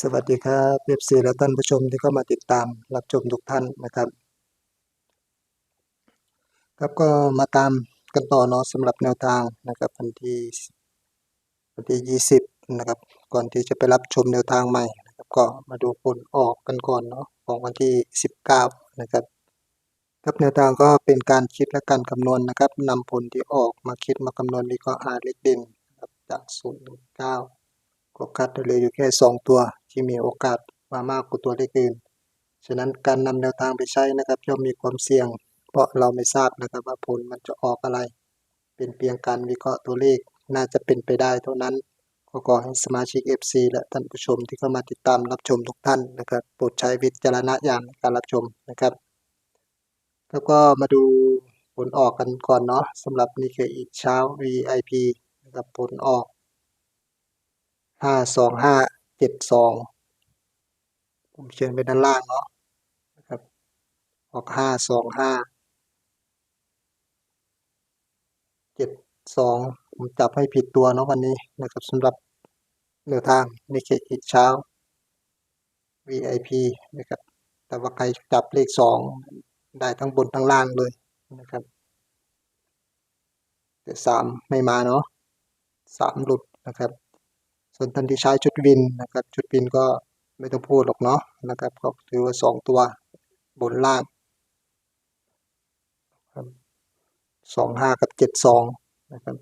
สวัสดีครับเอฟซีและท่านผู้ชมที่เข้ามาติดตามรับชมทุกท่านนะครับ ครับก็มาตามกันต่อเนาะสำหรับแนวทางนะครับวันที่วันที่ 20 นะครับ ก่อนที่จะไปรับชมแนวทางใหม่นะครับ ก็มาดูผลออกกันก่อนเนาะของวันที่ 19 นะครับครับแนวทางก็เป็นการคิดและการคำนวณนะครับนำผลที่ออกมาคิดมาคำนวณวิเคราะห์หาเลขเด่นนะครับจาก0ถึง9ก็คัดได้เหลยอยู่แค่ 2 ตัว ที่มีโอกาสมามากกว่าตัวเลขอื่น ฉะนั้นการนำแนวทางไปใช้นะครับย่อมมีความเสี่ยง เพราะเราไม่ทราบนะครับว่าผลมันจะออกอะไร เป็นเพียงการวิเคราะห์ตัวเลขน่าจะเป็นไปได้เท่านั้นก็ขอให้สมาชิก FC และท่านผู้ชมที่เข้ามาติดตามรับชมทุกท่านนะครับโปรดใช้วิจารณญาณในการรับชมนะครับ แล้วก็มาดูผลออกกันก่อนเนาะสำหรับนี่คืออีกเช้า VIP นะครับผลออกห้าสองห้า เจ็ดสองผมเขียนไปด้านล่างเนาะนะครับ ออกห้าสองห้าเจ็ดสองผมจับให้ผิดตัวเนาะวันนี้นะครับสำหรับแนวทางในเขตอีกเช้า VIP นะครับ แต่ว่าใครจับเลขสองได้ทั้งบนทั้งล่างเลยนะครับแต่สามไม่มาเนาะสามหลุดนะครับ ส่วนท่านที่ใช้ชุดวินนะครับชุดวินก็ไม่ต้องพูดหรอกเนาะนะครับก็ถือว่าสองตัวบนล่างสองห้ากับเจ็ดสองนะครับ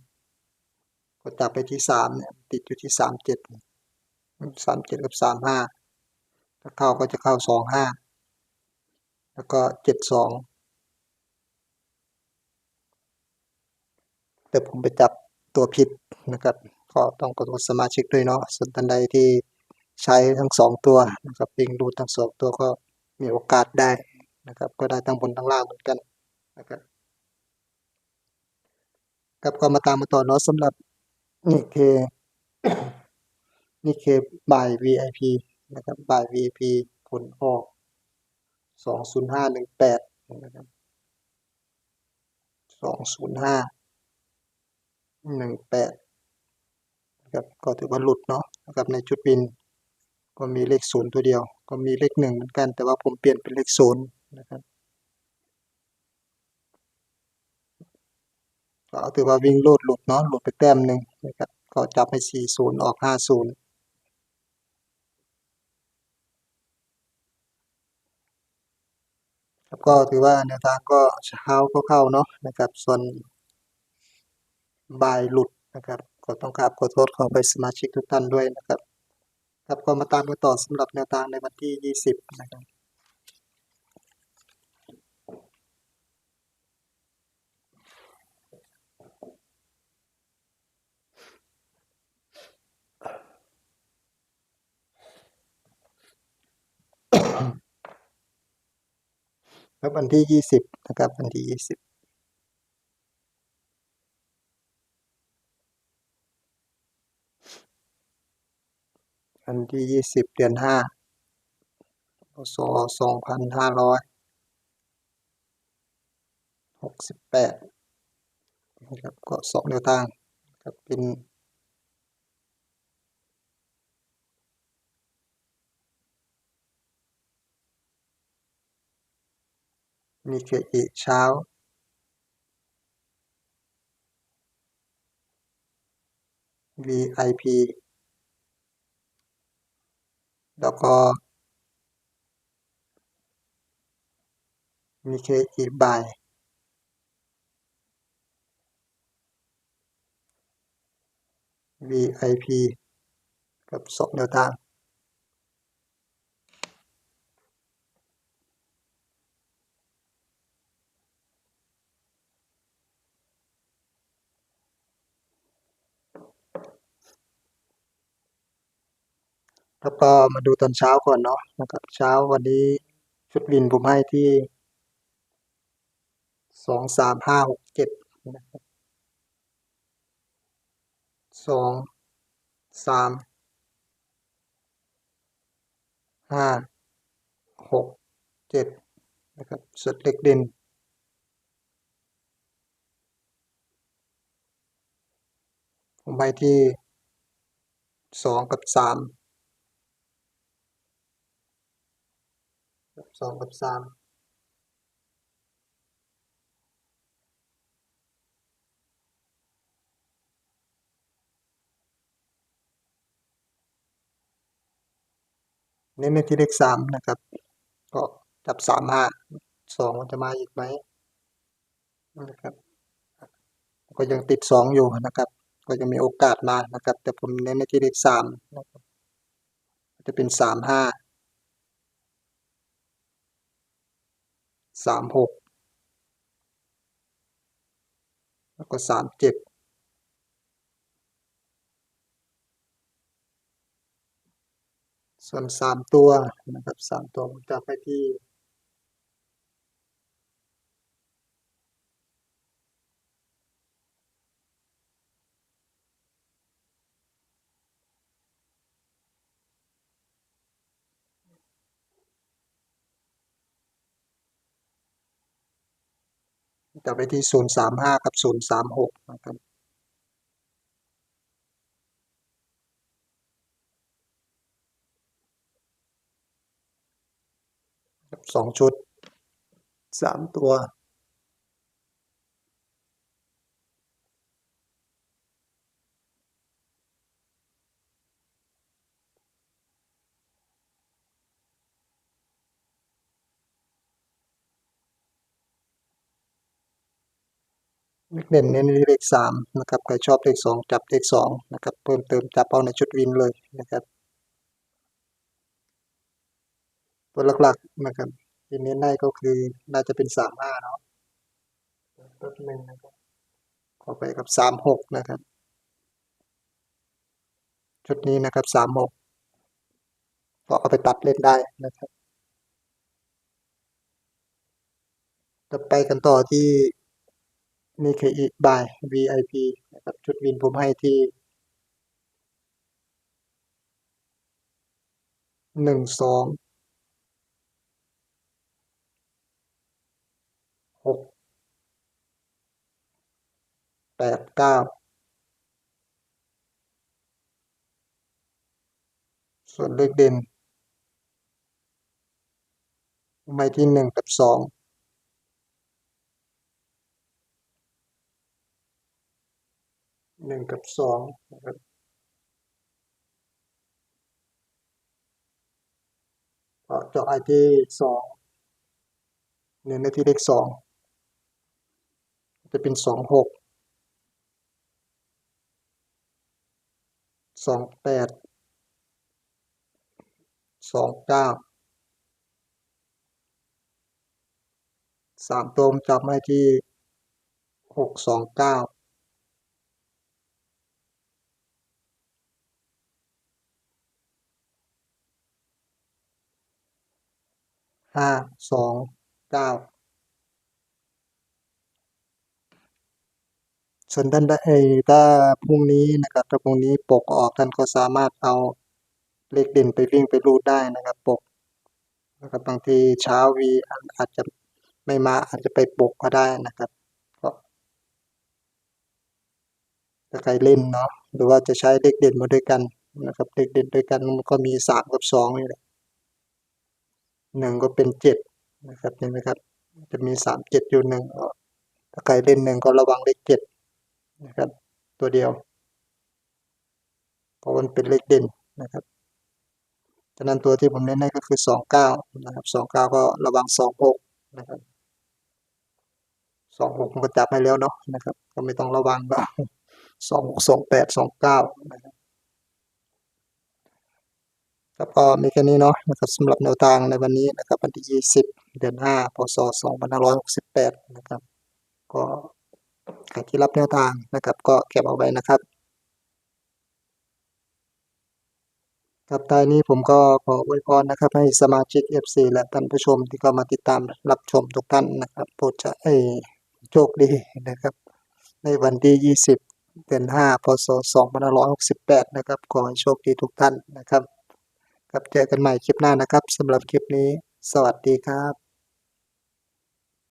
ก็จับไปที่สามเนี่ยติดอยู่ที่สามเจ็ดสามเจ็ดกับสามห้าถ้าเข้าก็จะเข้าสองห้าแล้วก็เจ็ดสองแต่ผมไปจับตัวผิดนะครับ ก็ต้องขอโทษสมาชิกด้วยเนาะส่วนท่านใดที่ใช้ทั้งสองตัวนะครับปิงรูทั้งสองตัวก็มีโอกาสได้นะครับ ก็ได้ทั้งบนทั้งล่างเหมือนกันนะครับครับก็มาตามมาต่อเนาะสำหรับนี่คือนี่คือบ่าย VIP นะครับบ่าย VIP ผลออกสองศูนย์ห้าหนึ่งแปดนะครับสองศูนย์ห้าหนึ่งแปด ครับก็ถือว่าหลุดเนาะนะครับในชุดบิน ก็มีเลขศูนย์ตัวเดียว ก็มีเลขหนึ่งเหมือนกัน แต่ว่าผมเปลี่ยนเป็นเลขศูนย์นะครับก็ถือว่าวิ่งโลดหลุดเนาะหลุดไปแต้มหนึ่งนะครับก็จับให้สี่ศูนย์ออกห้าศูนย์แล้วก็ถือว่าแนวทางก็เช้าก็เข้าเนาะนะครับ ส่วนบ่ายหลุดนะครับ ก็ต้องกราบขอโทษขอไปสมาชิกทุกท่านด้วยนะครับ ครับก็มาตามกันต่อสำหรับแนวทางในวันที่ 20 นะครับครับวันที่20นะครับวันที่20 วันที่ยี่สิบเดือนห้าพศสองพันห้าร้อยหกสิบแปดนะครับก็สองเดือนวทางครับเป็นมีเคอิเช้าวีไอพี แล้วก็ มีเคอีกบ่าย VIP กับสองแนวทาง แล้วก็มาดูตอนเช้าก่อนเนาะนะครับเช้าวันนี้ชุดวินผมให้ที่สองสามห้าหกเจ็ดนะครับสองสามห้าหกเจ็ดนะครับสุดเล็กเด่นผมให้ที่สองกับสาม สองกับสามเน้นในที่เลขสามนะครับ ก็จับสามห้าสองมันจะมาอีกไหมนะครับ ก็ยังติดสองอยู่นะครับ ก็ยังมีโอกาสมานะครับ แต่ผมเน้นในที่เลขสามนะครับจะเป็นสามห้า สามหกแล้วก็สามเจ็ดส่วนสามตัวนะครับสามตัวผมจะไปที่ จะไปที่ศูนย์สามห้ากับศูนย์สามหกนะครับสองชุดสามตัว เลขเด่นเน้นเลขสามนะครับใครชอบเลขสองจับเลขสองนะครับเพิ่มเติมจับเอาในชุดวินเลยนะครับ ตัวหลักๆนะครับที่เน้นได้ก็คือน่าจะเป็นสามห้าเนาะตัวหนึ่งนะครับขอไปกับสามหกนะครับ ชุดนี้นะครับสามหกก็เอาไปตัดเล่นได้นะครับจะไปกันต่อที่ นี่คืออีกบาย VIP นะครับชุดวินผมให้ที่หนึ่งสองหกแปดเก้าส่วนเลขเด่นผมให้ที่หนึ่งกับสอง หนึ่งกับสองนะครับเจาะไอที่สองเน้นในที่เลขสองจะเป็นสองหกสองแปดสองเก้าสามตัวผมจับให้ที่หกสองเก้า ห้าสองเก้าส่วนท่านได้ถ้าพรุ่งนี้นะครับถ้าพรุ่งนี้ปกออกท่านก็สามารถเอาเลขเด่นไปวิ่งไปรูดได้นะครับ ปกนะครับบางทีเช้าวีอาจจะไม่มาอาจจะไปปกก็ได้นะครับก็ถ้าใครเล่นเนาะหรือว่าจะใช้เลขเด่นมาด้วยกันนะครับเลขเด่นด้วยกันมันก็มีสามกับสองนี่แหละ หนึ่งก็เป็นเจ็ดนะครับเห็นไหมครับ จะมีสามเจ็ดอยู่หนึ่งถ้าใครเล่นหนึ่งก็ระวังเลขเจ็ดนะครับ ตัวเดียว เพราะมันเป็นเลขเด่นนะครับฉะนั้นตัวที่ผมเน้นให้ก็คือสองเก้านะครับสองเก้าก็ระวังสองหกนะครับสองหกผมก็จับให้แล้วเนาะนะครับ ก็ไม่ต้องระวังก็สองหกสองแปดสองเก้านะครับ แล้วก็มีแค่นี้เนาะนะครับสำหรับแนวทางในวันนี้นะครับวันที่ยี่สิบเดือนห้าพศสองพันห้าร้อยหกสิบแปดนะครับ ก็ใครที่รับแนวทางนะครับ ก็เก็บเอาไว้นะครับ ครับท้ายนี้ผมก็ขออวยพรนะครับ ให้สมาชิก FC และท่านผู้ชมที่เข้ามาติดตามรับชมทุกท่านนะครับโปรดจะให้โชคดีนะครับ ในวันที่ 20 เดือน 5 พศ 2568 นะครับขอให้โชคดีทุกท่านนะครับ ครับเจอกันใหม่คลิปหน้านะครับสำหรับคลิปนี้ สวัสดีครับ